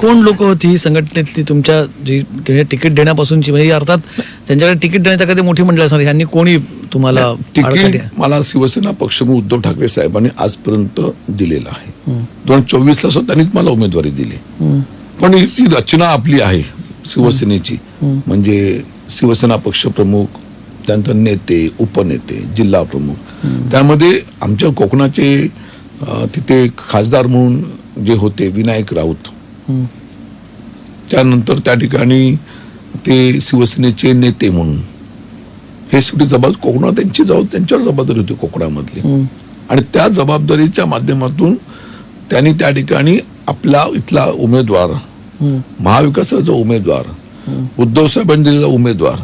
कोण लोक होती संघटनेतली तुमच्या जी तिकीट देण्यापासूनची? म्हणजे अर्थात त्यांच्याकडे तिकीट देण्याचा कधी मोठी मंडळ असणार? यांनी कोणी तुम्हाला तिकीट मला शिवसेना पक्षप्रमुख उद्धव ठाकरे साहेबांनी आजपर्यंत दिलेलं आहे. दोन हजार चोवीस ला सुद्धा त्यांनीच मला उमेदवारी दिली. पण ही रचना आपली आहे शिवसेनेची म्हणजे शिवसेना पक्षप्रमुख त्यानंतर नेते उपनेते जिल्हा प्रमुख. त्यामध्ये आमच्या कोकणाचे तिथे खासदार म्हणून जे होते विनायक राऊत. त्यानंतर त्या ठिकाणी ते शिवसेनेचे नेते म्हणून हे शेवटी जबाब कोकणात त्यांची जबाब त्यांच्यावर जबाबदारी होती कोकणामधली. आणि त्या जबाबदारीच्या माध्यमातून त्यांनी त्या ठिकाणी आपला इथला उमेदवार. महाविकासाचा उमेदवार उद्धव साहेबांनी दिलेला उमेदवार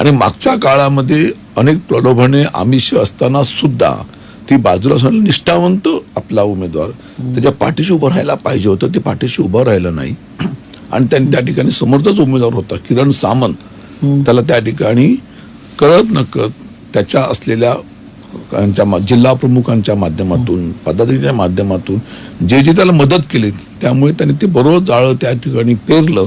आणि मागच्या काळामध्ये अनेक प्रलोभने आमिष असताना सुद्धा ती बाजूला निष्ठावंत आपला उमेदवार. त्याच्या पाठीशी उभं राहायला पाहिजे होतं ते पाठीशी उभं राहिलं नाही. आणि त्यांनी त्या ठिकाणी समोरचाच उमेदवार होता किरण सामंत. त्याला त्या ठिकाणी कळत न कळत त्याच्या असलेल्या जिल्हा प्रमुखांच्या माध्यमातून पदाधिकाऱ्यांच्या माध्यमातून जे जे त्याला मदत केली त्यामुळे त्याने ते बरोबर जाळं त्या ठिकाणी पेरलं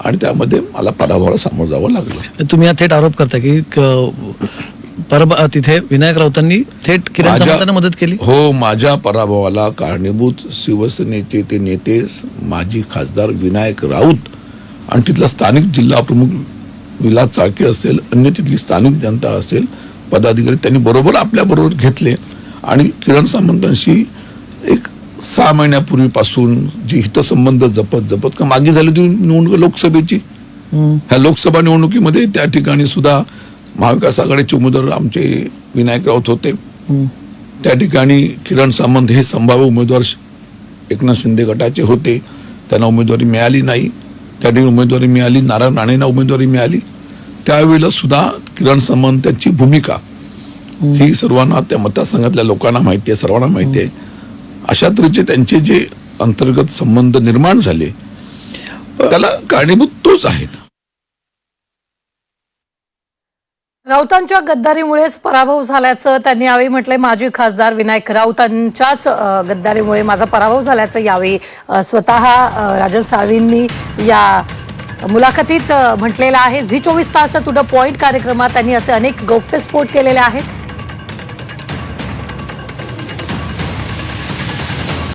आणि त्यामध्ये मला पराभवाला सामोरं जावं लागलं. तुम्ही हा थेट आरोप करता की परब तिथे विनायक राऊतांनी थेट किरण सामंतांना मदत केली. हो माझ्या पराभवाला कारणीभूत शिवसेनेचे ते नेते माजी खासदार विनायक राऊत आणि तिथला स्थानिक जिल्हा प्रमुख विलास चाळके असेल अन्य तिथली स्थानिक जनता असेल पदाधिकारी त्यांनी बरोबर आपल्या बरोबर घेतले. आणि किरण सामंतांशी एक सहा महिन्यापूर्वीपासून जी हितसंबंध जपत जपत का मागे झाली होती निवडणूक लोकसभेची. ह्या लोकसभा निवडणुकीमध्ये त्या ठिकाणी सुद्धा महाविकास आघाडीचे उमेदवार आमचे विनायक राऊत होते. त्या ठिकाणी किरण सामंत हे संभाव्य उमेदवार एकनाथ शिंदे गटाचे होते. त्यांना उमेदवारी मिळाली नाही. त्या ठिकाणी उमेदवारी मिळाली. नारायण राणेंना उमेदवारी मिळाली. त्यावेळेला सुद्धा किरण सामंत त्यांची भूमिका ही सर्वांना त्या मतदारसंघातल्या लोकांना माहिती आहे सर्वांना माहिती आहे. अशा तऱ्हेचे त्यांचे जे अंतर्गत संबंध निर्माण झाले त्याला कारणीभूत तोच आहेत. राऊतांच्या गद्दारीमुळेच पराभव झाल्याचं त्यांनी यावेळी म्हटलंय. माजी खासदार विनायक राऊतांच्याच गद्दारीमुळे माझा पराभव झाल्याचं यावेळी स्वतः राजन साळवींनी या मुलाखतीत म्हटलेलं आहे. झी चोवीस तासच्या तुझं पॉईंट कार्यक्रमात त्यांनी असे अनेक गौप्यस्फोट केलेले आहेत.